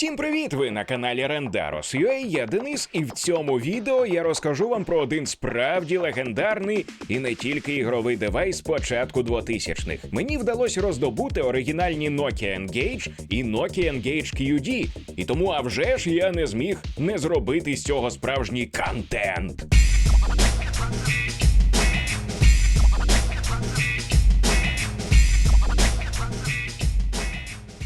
Всім привіт! Ви на каналі Rendaros.ua, я Денис, і в цьому відео я розкажу вам про один справді легендарний і не тільки ігровий девайс початку 2000-х. Мені вдалося роздобути оригінальні Nokia Engage і Nokia Engage QD, і тому а вже ж я не зміг не зробити з цього справжній контент.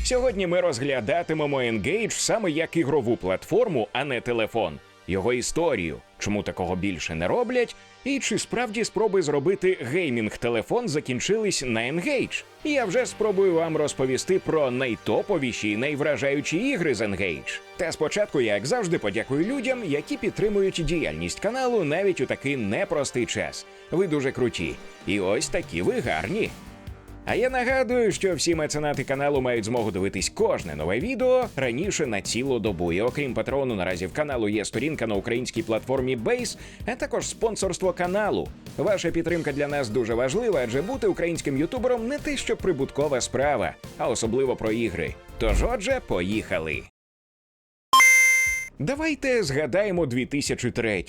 Сьогодні ми розглядатимемо Engage саме як ігрову платформу, а не телефон, його історію, чому такого більше не роблять, і чи справді спроби зробити геймінг-телефон закінчились на Engage. Я вже спробую вам розповісти про найтоповіші і найвражаючі ігри з Engage. Та спочатку я, як завжди, подякую людям, які підтримують діяльність каналу навіть у такий непростий час. Ви дуже круті. І ось такі ви гарні. А я нагадую, що всі меценати каналу мають змогу дивитись кожне нове відео раніше на цілу добу. І окрім патрону, наразі в каналу є сторінка на українській платформі Base, а також спонсорство каналу. Ваша підтримка для нас дуже важлива, адже бути українським ютубером не те, що прибуткова справа, а особливо про ігри. Тож, отже, поїхали. Давайте згадаємо 2003.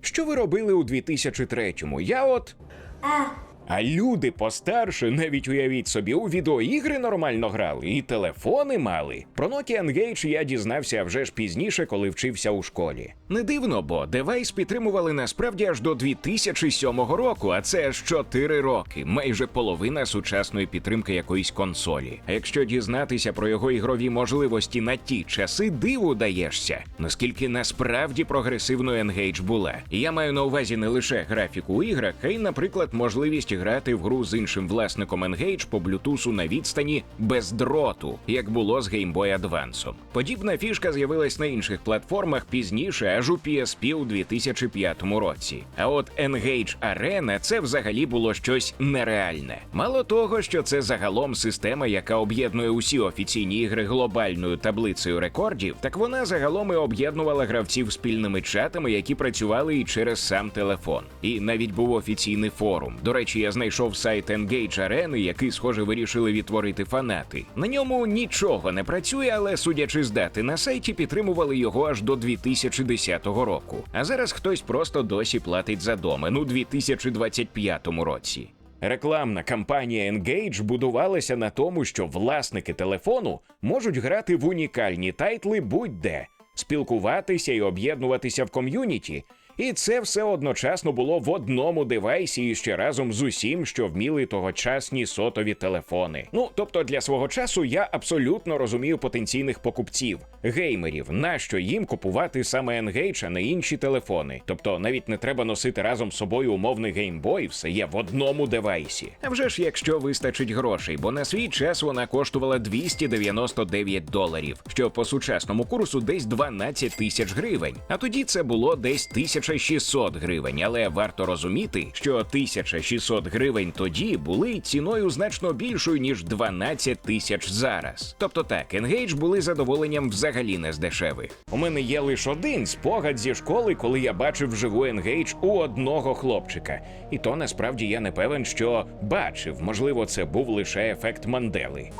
Що ви робили у 2003-му? Я от. А люди постарше, навіть уявіть собі, у відеоігри нормально грали і телефони мали. Про Nokia Engage я дізнався вже ж пізніше, коли вчився у школі. Не дивно, бо девайс підтримували насправді аж до 2007 року, а це аж 4 роки, майже половина сучасної підтримки якоїсь консолі. А якщо дізнатися про його ігрові можливості на ті часи, диву даєшся, наскільки насправді прогресивною Engage була. Я маю на увазі не лише графіку у іграх, а й, наприклад, можливість грати в гру з іншим власником Engage по блютусу на відстані без дроту, як було з Game Boy Advance. Подібна фішка з'явилась на інших платформах пізніше, аж у PSP у 2005 році. А от Engage Arena це взагалі було щось нереальне. Мало того, що це загалом система, яка об'єднує усі офіційні ігри глобальною таблицею рекордів, так вона загалом і об'єднувала гравців спільними чатами, які працювали і через сам телефон. І навіть був офіційний форум. До речі, я знайшов сайт Engage Arena, який, схоже, вирішили відтворити фанати. На ньому нічого не працює, але судячи з дати на сайті, підтримували його аж до 2010 року. А зараз хтось просто досі платить за домен у 2025 році. Рекламна кампанія Engage будувалася на тому, що власники телефону можуть грати в унікальні тайтли будь-де, спілкуватися і об'єднуватися в ком'юніті. І це все одночасно було в одному девайсі і ще разом з усім, що вміли тогочасні сотові телефони. Ну тобто для свого часу я абсолютно розумію потенційних покупців, геймерів, нащо їм купувати саме Engage, а не інші телефони. Тобто навіть не треба носити разом з собою умовний геймбой, все є в одному девайсі. А вже ж якщо вистачить грошей, бо на свій час вона коштувала 299 доларів, що по сучасному курсу десь 12 тисяч гривень. А тоді це було десь 1600 гривень. Але варто розуміти, що 1600 гривень тоді були ціною значно більшою ніж 12 тисяч зараз. Тобто так, Engage були задоволенням взагалі не з дешевих. У мене є лише один спогад зі школи, коли я бачив вживу Engage у одного хлопчика. І то насправді я не певен, що бачив. Можливо, це був лише ефект Мандели.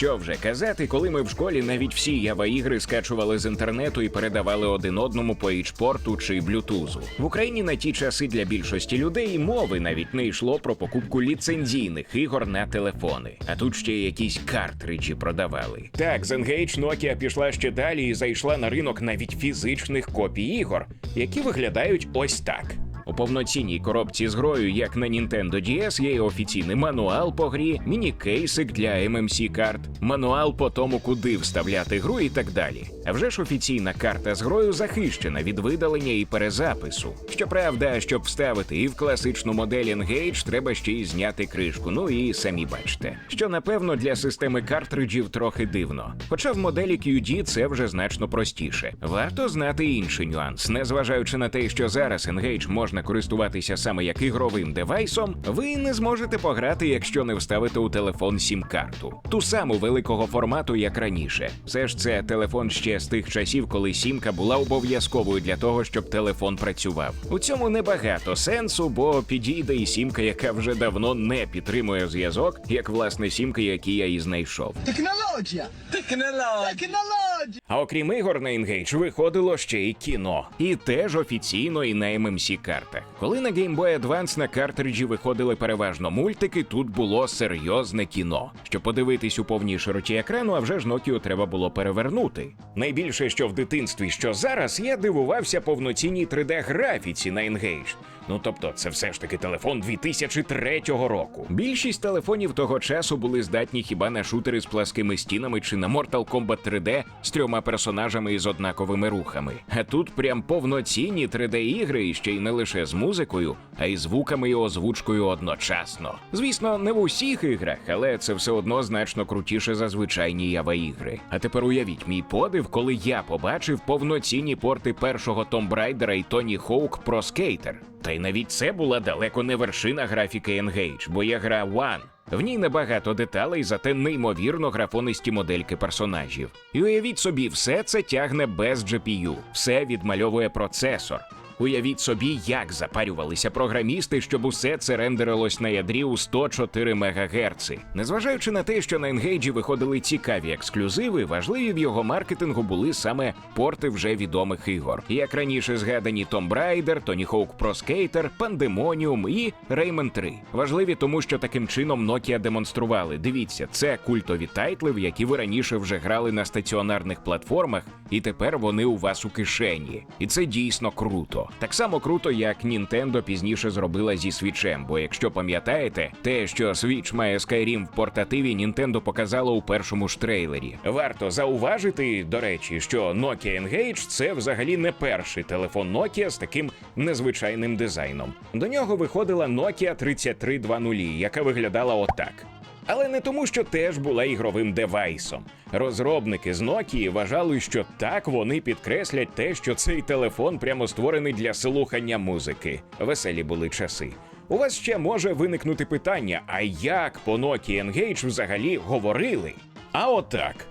Що вже казати, коли ми в школі навіть всі ява ігри скачували з інтернету і передавали один одному по ічпорту чи блютузу. В Україні на ті часи для більшості людей мови навіть не йшло про покупку ліцензійних ігор на телефони. А тут ще якісь картриджі продавали. Так, з Engage Nokia пішла ще далі і зайшла на ринок навіть фізичних копій ігор, які виглядають ось так. У повноцінній коробці з грою, як на Nintendo DS, є офіційний мануал по грі, міні-кейсик для MMC карт, мануал по тому, куди вставляти гру і так далі. А вже ж офіційна карта з грою захищена від видалення і перезапису. Щоправда, щоб вставити і в класичну модель Engage, треба ще й зняти кришку. Ну і самі бачите, що напевно для системи картриджів трохи дивно. Хоча в моделі QD це вже значно простіше. Варто знати інший нюанс, незважаючи на те, що зараз Engage може можна користуватися саме як ігровим девайсом, ви не зможете пограти, якщо не вставите у телефон сім-карту. Ту саму великого формату, як раніше. Все ж це телефон ще з тих часів, коли сімка була обов'язковою для того, щоб телефон працював. У цьому небагато сенсу, бо підійде і сімка, яка вже давно не підтримує зв'язок, як власне сімка, які я і знайшов. Технологія! Технологія! Технологія! А окрім ігор на Engage виходило ще й кіно, і теж офіційно і на MMC картах. Коли на Game Boy Advance на картриджі виходили переважно мультики, тут було серйозне кіно. Щоб подивитись у повній широті екрану, а вже ж Nokia треба було перевернути. Найбільше, що в дитинстві, що зараз, я дивувався повноцінній 3D-графіці на Engage. Ну тобто, це все ж таки телефон 2003 року. Більшість телефонів того часу були здатні хіба на шутери з пласкими стінами чи на Mortal Kombat 3D з трьома персонажами із однаковими рухами. А тут прям повноцінні 3D-ігри, і ще й не лише з музикою, а й звуками і озвучкою одночасно. Звісно, не в усіх іграх, але це все одно значно крутіше за звичайні ява ігри. А тепер уявіть мій подив, коли я побачив повноцінні порти першого Tomb Raider і Tony Hawk Pro Skater. Та й навіть це була далеко не вершина графіки Engage, бо є гра One. В ній небагато деталей, зате неймовірно графонисті модельки персонажів. І уявіть собі, все це тягне без GPU, все відмальовує процесор. Уявіть собі, як запарювалися програмісти, щоб усе це рендерилось на ядрі у 104 МГц. Незважаючи на те, що на Engage виходили цікаві ексклюзиви, важливі в його маркетингу були саме порти вже відомих ігор. Як раніше згадані Tomb Raider, Tony Hawk Pro Skater, Pandemonium і Rayman 3. Важливі тому, що таким чином Nokia демонстрували. Дивіться, це культові тайтли, в які ви раніше вже грали на стаціонарних платформах, і тепер вони у вас у кишені. І це дійсно круто. Так само круто, як Nintendo пізніше зробила зі Switch'ем, бо якщо пам'ятаєте, те, що Switch має Skyrim в портативі, Nintendo показало у першому ж трейлері. Варто зауважити, до речі, що Nokia Engage – це взагалі не перший телефон Nokia з таким незвичайним дизайном. До нього виходила Nokia 3320, яка виглядала отак. Але не тому, що теж була ігровим девайсом. Розробники з Nokia вважали, що так вони підкреслять те, що цей телефон прямо створений для слухання музики. Веселі були часи. У вас ще може виникнути питання: а як по Nokia Engage взагалі говорили? А отак.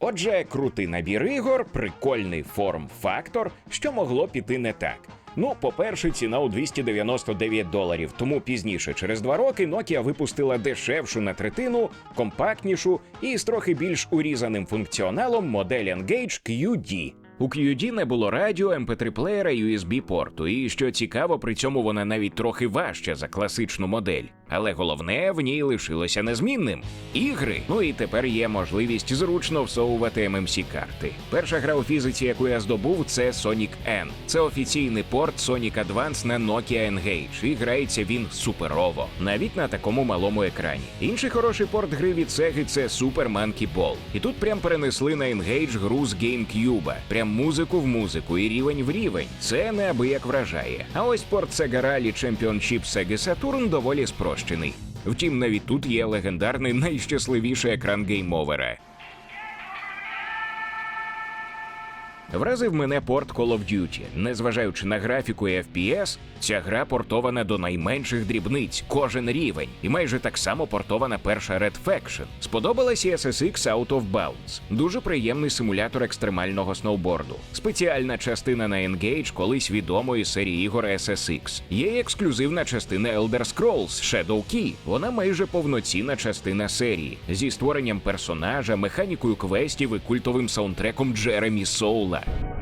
Отже, крутий набір ігор, прикольний форм-фактор, що могло піти не так. Ну, по-перше, ціна у 299 доларів. Тому пізніше, через два роки, Nokia випустила дешевшу на третину, компактнішу і з трохи більш урізаним функціоналом модель Engage QD. У QD не було радіо, mp3 плеєра, USB порту, і що цікаво, при цьому вона навіть трохи важча за класичну модель. Але головне в ній лишилося незмінним ігри. Ну і тепер є можливість зручно всовувати MMC карти. Перша гра у фізиці, яку я здобув, це Sonic N. Це офіційний порт Sonic Advance на Nokia Engage. І грається він суперово, навіть на такому малому екрані. Інший хороший порт гри від Sega – це Super Monkey Ball. І тут прям перенесли на Engage гру з GameCube. Прям музику в музику і рівень в рівень. Це неабияк вражає. А ось порт Sega Rally Championship Sega Saturn доволі спрощений. Втім, навіть тут є легендарний найщасливіший екран геймовера. Вразив мене порт Call of Duty. Незважаючи на графіку і FPS, ця гра портована до найменших дрібниць, кожен рівень, і майже так само портована перша Red Faction. Сподобалась і SSX Out of Bounds. Дуже приємний симулятор екстремального сноуборду. Спеціальна частина на Engage колись відомої серії ігор SSX. Є ексклюзивна частина Elder Scrolls Shadow Key. Вона майже повноцінна частина серії зі створенням персонажа, механікою квестів і культовим саундтреком Джеремі Соула. 来。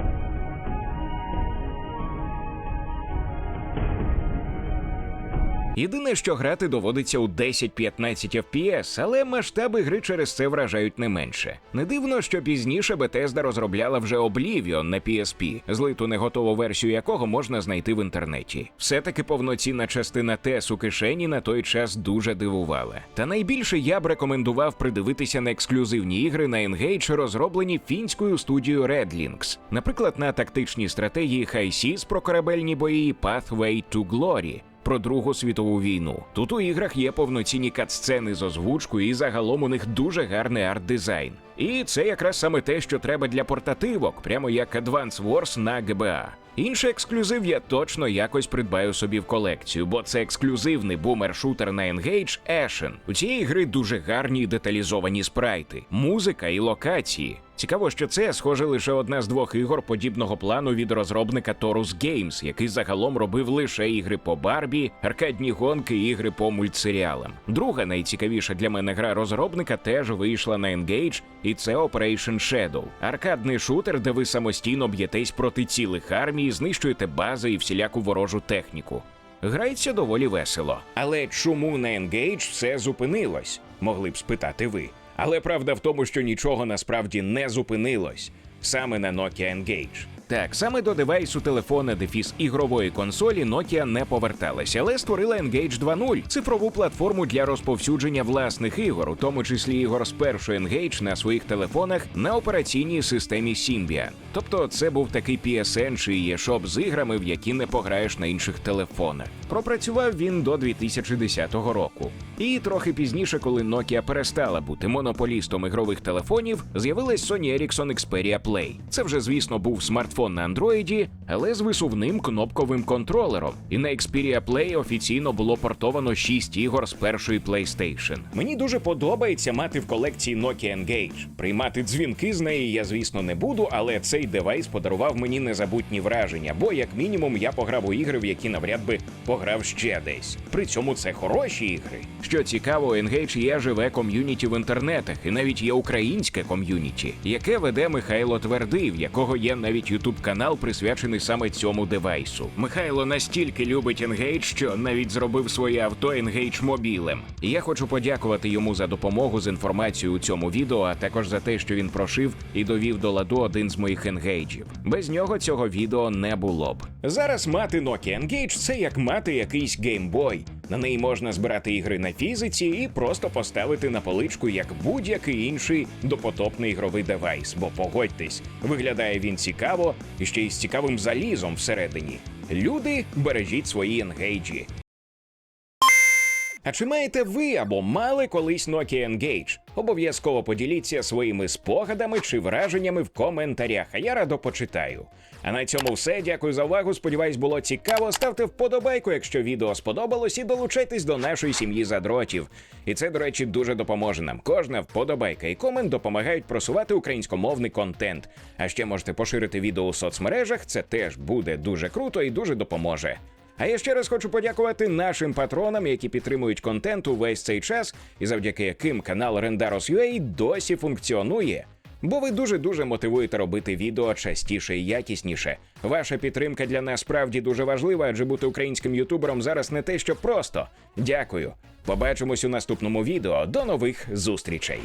Єдине, що грати доводиться у 10-15 FPS, але масштаби гри через це вражають не менше. Не дивно, що пізніше Bethesda розробляла вже Oblivion на PSP, злиту не готову версію якого можна знайти в інтернеті. Все-таки повноцінна частина TES у кишені на той час дуже дивувала. Та найбільше я б рекомендував придивитися на ексклюзивні ігри на Engage, розроблені фінською студією Redlinks. Наприклад, на тактичній стратегії High Seas про корабельні бої Pathway to Glory. Про Другу світову війну. Тут у іграх є повноцінні катсцени з озвучкою, і загалом у них дуже гарний арт-дизайн. І це якраз саме те, що треба для портативок, прямо як Advance Wars на GBA. Інший ексклюзив я точно якось придбаю собі в колекцію, бо це ексклюзивний бумер-шутер на Engage Ashen. У цієї гри дуже гарні і деталізовані спрайти, музика і локації. Цікаво, що це схоже лише одна з двох ігор подібного плану від розробника Torus Games, який загалом робив лише ігри по Барбі, аркадні гонки і ігри по мультсеріалам. Друга найцікавіша для мене гра розробника теж вийшла на Engage, і це Operation Shadow. Аркадний шутер, де ви самостійно б'єтесь проти цілих армій, знищуєте бази і всіляку ворожу техніку. Грається доволі весело. Але чому на Engage все зупинилось? Могли б спитати ви. Але правда в тому, що нічого насправді не зупинилось саме на Nokia Engage. Так, саме до девайсу телефона дефіс ігрової консолі Nokia не поверталася, але створила Engage 2.0 – цифрову платформу для розповсюдження власних ігор, у тому числі ігор з першої Engage на своїх телефонах на операційній системі Symbian. Тобто це був такий PSN чи eShop з іграми, в які не пограєш на інших телефонах. Пропрацював він до 2010 року. І трохи пізніше, коли Nokia перестала бути монополістом ігрових телефонів, з'явилась Sony Ericsson Xperia Play. Це вже, звісно, був смартфон на Андроїді, але з висувним кнопковим контролером. І на Xperia Play офіційно було портовано 6 ігор з першої PlayStation. Мені дуже подобається мати в колекції Nokia Engage. Приймати дзвінки з неї я, звісно, не буду, але цей девайс подарував мені незабутні враження, бо як мінімум я пограв у ігри, в які навряд би пограв ще десь. При цьому це хороші ігри. Що цікаво, Engage є живе ком'юніті в інтернетах, і навіть є українське ком'юніті, яке веде Михайло Твердий, в якого є навіть ютуб канал, присвячений саме цьому девайсу. Михайло настільки любить Engage, що навіть зробив своє авто Engage мобілем. Я хочу подякувати йому за допомогу з інформацією у цьому відео, а також за те, що він прошив і довів до ладу один з моїх енгейджів. Без нього цього відео не було б. Зараз мати Nokia Engage – це як мати якийсь геймбой. На неї можна збирати ігри на фізиці і просто поставити на поличку як будь-який інший допотопний ігровий девайс. Бо погодьтесь, виглядає він цікаво і ще й з цікавим залізом всередині. Люди, бережіть свої енгейджі. А чи маєте ви або мали колись Nokia Engage? Обов'язково поділіться своїми спогадами чи враженнями в коментарях, а я радо почитаю. А на цьому все. Дякую за увагу. Сподіваюсь, було цікаво. Ставте вподобайку, якщо відео сподобалось, і долучайтесь до нашої сім'ї задротів. І це, до речі, дуже допоможе нам. Кожна вподобайка і комент допомагають просувати українськомовний контент. А ще можете поширити відео у соцмережах. Це теж буде дуже круто і дуже допоможе. А я ще раз хочу подякувати нашим патронам, які підтримують контент увесь цей час, і завдяки яким канал Rendaros.ua досі функціонує. Бо ви дуже дуже мотивуєте робити відео частіше і якісніше. Ваша підтримка для нас справді дуже важлива, адже бути українським ютубером зараз не те, що просто. Дякую. Побачимось у наступному відео. До нових зустрічей.